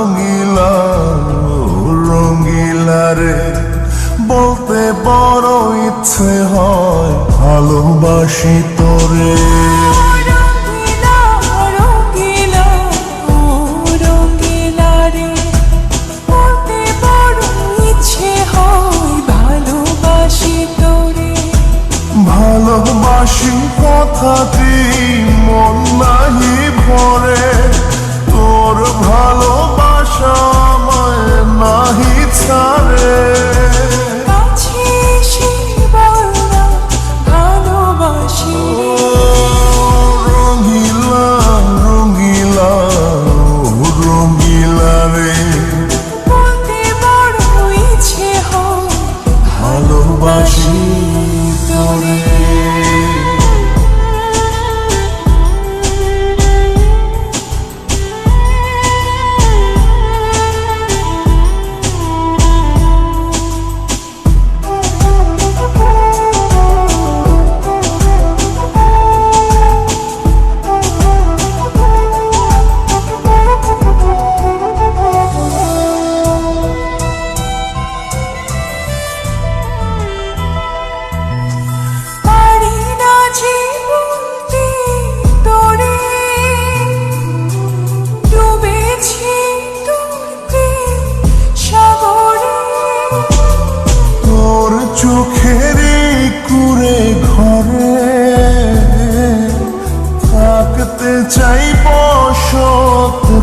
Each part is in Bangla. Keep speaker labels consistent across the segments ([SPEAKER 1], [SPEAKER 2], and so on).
[SPEAKER 1] রঙিলা রঙিলা রে। বলতে বড় ইচ্ছে হয় ভালোবাসি তোরে। ভালোবাসি কথাটি মন নাহি ভরে। চোখের কুড়ে ঘরে থাকতে চাই বসতে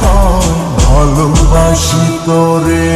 [SPEAKER 1] হয় ভালোবাসি তোরে।